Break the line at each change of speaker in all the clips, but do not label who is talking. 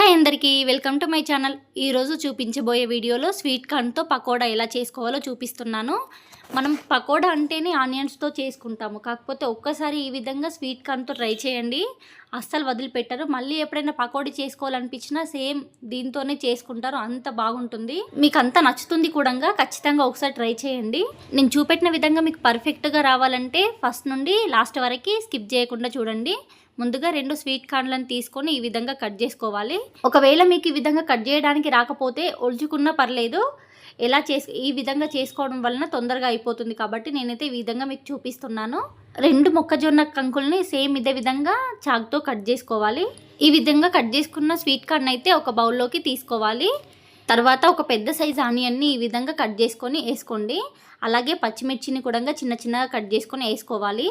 Hi అందరికీ welcome to my channel. ఈరోజు చూపించబోయే వీడియోలో స్వీట్ కార్న్తో పకోడా ఎలా చేసుకోవాలో చూపిస్తున్నాను. మనం పకోడా అంటేనే ఆనియన్స్తో చేసుకుంటాము. కాకపోతే ఒక్కసారి ఈ విధంగా స్వీట్ కార్న్తో ట్రై చేయండి. అస్సలు వదిలిపెట్టరు. మళ్ళీ ఎప్పుడైనా పకోడీ చేసుకోవాలనిపించినా సేమ్ దీంతోనే చేసుకుంటారు. అంత బాగుంటుంది. మీకు అంత నచ్చుతుంది కూడా ఖచ్చితంగా ఒకసారి ట్రై చేయండి. నేను చూపెట్టిన విధంగా మీకు పర్ఫెక్ట్గా రావాలంటే ఫస్ట్ నుండి లాస్ట్ వరకు స్కిప్ చేయకుండా చూడండి. ముందుగా రెండు స్వీట్ కార్న్లను తీసుకొని ఈ విధంగా కట్ చేసుకోవాలి. ఒకవేళ మీకు ఈ విధంగా కట్ చేయడానికి రాకపోతే ఒలుచుకున్నా పర్లేదు. ఎలా చేసి ఈ విధంగా చేసుకోవడం వలన తొందరగా అయిపోతుంది కాబట్టి నేనైతే ఈ విధంగా మీకు చూపిస్తున్నాను. రెండు మొక్కజొన్న కంకుల్ని సేమ్ ఇదే విధంగా చాక్తో కట్ చేసుకోవాలి. ఈ విధంగా కట్ చేసుకున్న స్వీట్ కార్న్ అయితే ఒక బౌల్లోకి తీసుకోవాలి. తర్వాత ఒక పెద్ద సైజ్ ఆనియన్ని ఈ విధంగా కట్ చేసుకొని వేసుకోండి. అలాగే పచ్చిమిర్చిని కూడా చిన్న చిన్నగా కట్ చేసుకొని వేసుకోవాలి.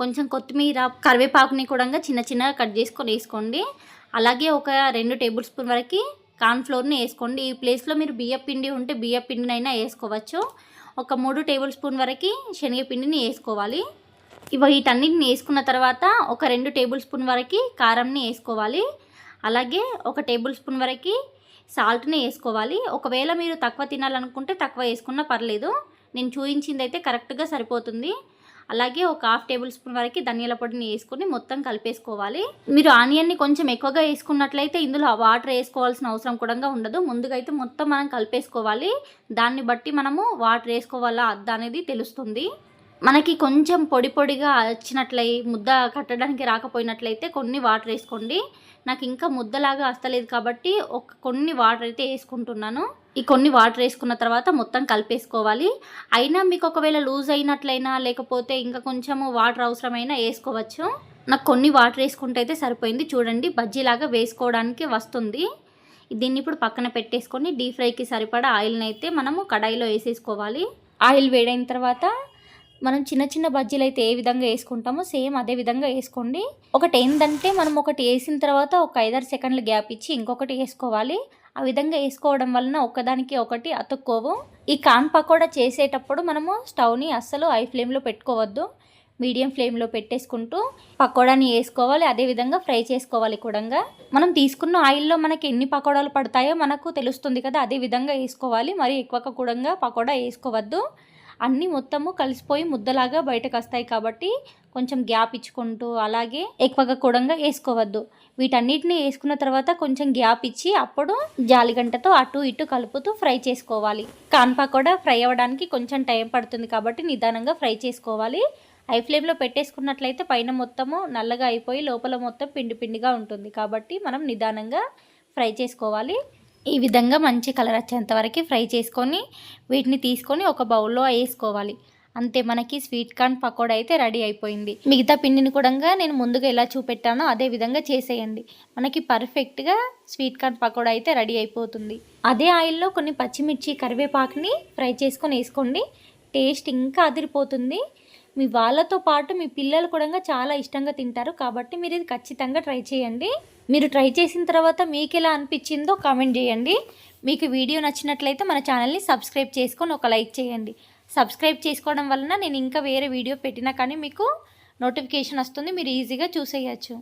కొంచెం కొత్తిమీర కరివేపాకుని కూడా చిన్న చిన్నగా కట్ చేసుకొని వేసుకోండి. అలాగే ఒక రెండు టేబుల్ స్పూన్ వరకు కార్న్ఫ్లోర్ని వేసుకోండి. ఈ ప్లేస్లో మీరు బియ్యం పిండి ఉంటే బియ్యం పిండినైనా వేసుకోవచ్చు. ఒక మూడు టేబుల్ స్పూన్ వరకు శనగపిండిని వేసుకోవాలి. ఇవి వీటన్నిటిని వేసుకున్న తర్వాత ఒక రెండు టేబుల్ స్పూన్ వరకు కారంని వేసుకోవాలి. అలాగే ఒక టేబుల్ స్పూన్ వరకు సాల్ట్ని వేసుకోవాలి. ఒకవేళ మీరు తక్కువ తినాలనుకుంటే తక్కువ వేసుకున్నా పర్లేదు. నేను చూపించింది అయితే కరెక్ట్గా సరిపోతుంది. అలాగే ఒక హాఫ్ టేబుల్ స్పూన్ వరకు ధనియాల పొడిని వేసుకుని మొత్తం కలిపేసుకోవాలి. మీరు ఆనియన్ని కొంచెం ఎక్కువగా వేసుకున్నట్లయితే ఇందులో వాటర్ వేసుకోవాల్సిన అవసరం కూడా ఉండదు. ముందుగా అయితే మొత్తం మనం కలిపేసుకోవాలి. దాన్ని బట్టి మనము వాటర్ వేసుకోవాలా? అద్దా అనేది తెలుస్తుంది. మనకి కొంచెం పొడి పొడిగా వచ్చినట్లయి ముద్ద కట్టడానికి రాకపోయినట్లయితే కొన్ని వాటర్ వేసుకోండి. నాకు ఇంకా ముద్దలాగా వస్తలేదు కాబట్టి ఒక కొన్ని వాటర్ అయితే వేసుకుంటున్నాను. ఈ కొన్ని వాటర్ వేసుకున్న తర్వాత మొత్తం కలిపేసుకోవాలి. అయినా మీకు ఒకవేళ లూజ్ అయినట్లయినా లేకపోతే ఇంకా కొంచెము వాటర్ అవసరమైనా వేసుకోవచ్చు. నాకు కొన్ని వాటర్ వేసుకుంటే అయితే సరిపోయింది. చూడండి బజ్జీలాగా వేసుకోవడానికి వస్తుంది. దీన్ని ఇప్పుడు పక్కన పెట్టేసుకొని డీప్ ఫ్రైకి సరిపడా ఆయిల్ని అయితే మనము కడాయిలో వేసేసుకోవాలి. ఆయిల్ వేడైన తర్వాత మనం చిన్న చిన్న బజ్జీలు అయితే ఏ విధంగా వేసుకుంటామో సేమ్ అదే విధంగా వేసుకోండి. ఒకటి ఏంటంటే మనం ఒకటి వేసిన తర్వాత ఒక ఐదారు సెకండ్లు గ్యాప్ ఇచ్చి ఇంకొకటి వేసుకోవాలి. ఆ విధంగా వేసుకోవడం వలన ఒకదానికి ఒకటి అతుక్కోవు. ఈ కాన్ పకోడా చేసేటప్పుడు మనము స్టవ్ని అస్సలు హై ఫ్లేమ్లో పెట్టుకోవద్దు. మీడియం ఫ్లేమ్లో పెట్టేసుకుంటూ పకోడాని వేసుకోవాలి. అదేవిధంగా ఫ్రై చేసుకోవాలి కూడా మనం తీసుకున్న ఆయిల్లో మనకి ఎన్ని పకోడాలు పడతాయో మనకు తెలుస్తుంది కదా అదే విధంగా వేసుకోవాలి. మరి ఎక్కువగా కూడా పకోడా వేసుకోవద్దు. అన్నీ మొత్తము కలిసిపోయి ముద్దలాగా బయటకు వస్తాయి కాబట్టి కొంచెం గ్యాప్ ఇచ్చుకుంటూ అలాగే ఎక్కువగా కూడంగా వేసుకోవద్దు. వీటన్నిటిని వేసుకున్న తర్వాత కొంచెం గ్యాప్ ఇచ్చి అప్పుడు జాలిగంటతో అటు ఇటు కలుపుతూ ఫ్రై చేసుకోవాలి. కాన్పా కూడా ఫ్రై అవ్వడానికి కొంచెం టైం పడుతుంది కాబట్టి నిదానంగా ఫ్రై చేసుకోవాలి. హై ఫ్లేమ్లో పెట్టేసుకున్నట్లయితే పైన మొత్తము నల్లగా అయిపోయి లోపల మొత్తం పిండి పిండిగా ఉంటుంది కాబట్టి మనం నిదానంగా ఫ్రై చేసుకోవాలి. ఈ విధంగా మంచి కలర్ వచ్చేంత వరకు ఫ్రై చేసుకొని వీటిని తీసుకొని ఒక బౌల్లో వేసుకోవాలి. అంతే మనకి స్వీట్ కార్న్ పకోడా అయితే రెడీ అయిపోయింది. మిగతా పిండిని కూడా నేను ముందుగా ఎలా చూపెట్టానో అదే విధంగా చేసేయండి. మనకి పర్ఫెక్ట్గా స్వీట్ కార్న్ పకోడా అయితే రెడీ అయిపోతుంది. అదే ఆయిల్లో కొన్ని పచ్చిమిర్చి కరివేపాకుని ఫ్రై చేసుకొని వేసుకోండి. టేస్ట్ ఇంకా అదిరిపోతుంది. మీ వాళ్ళతో పాటు మీ పిల్లలు కూడా చాలా ఇష్టంగా తింటారు. కాబట్టి మీరు ఇది ఖచ్చితంగా ట్రై చేయండి. మీరు ట్రై చేసిన తర్వాత మీకు ఎలా అనిపించిందో కామెంట్ చేయండి. మీకు వీడియో నచ్చినట్లయితే మన ఛానల్ని సబ్స్క్రైబ్ చేసుకొని ఒక లైక్ చేయండి. సబ్స్క్రైబ్ చేసుకోవడం వలన నేను ఇంకా వేరే వీడియో పెట్టినా కానీ మీకు నోటిఫికేషన్ వస్తుంది. మీరు ఈజీగా చూసేయచ్చు.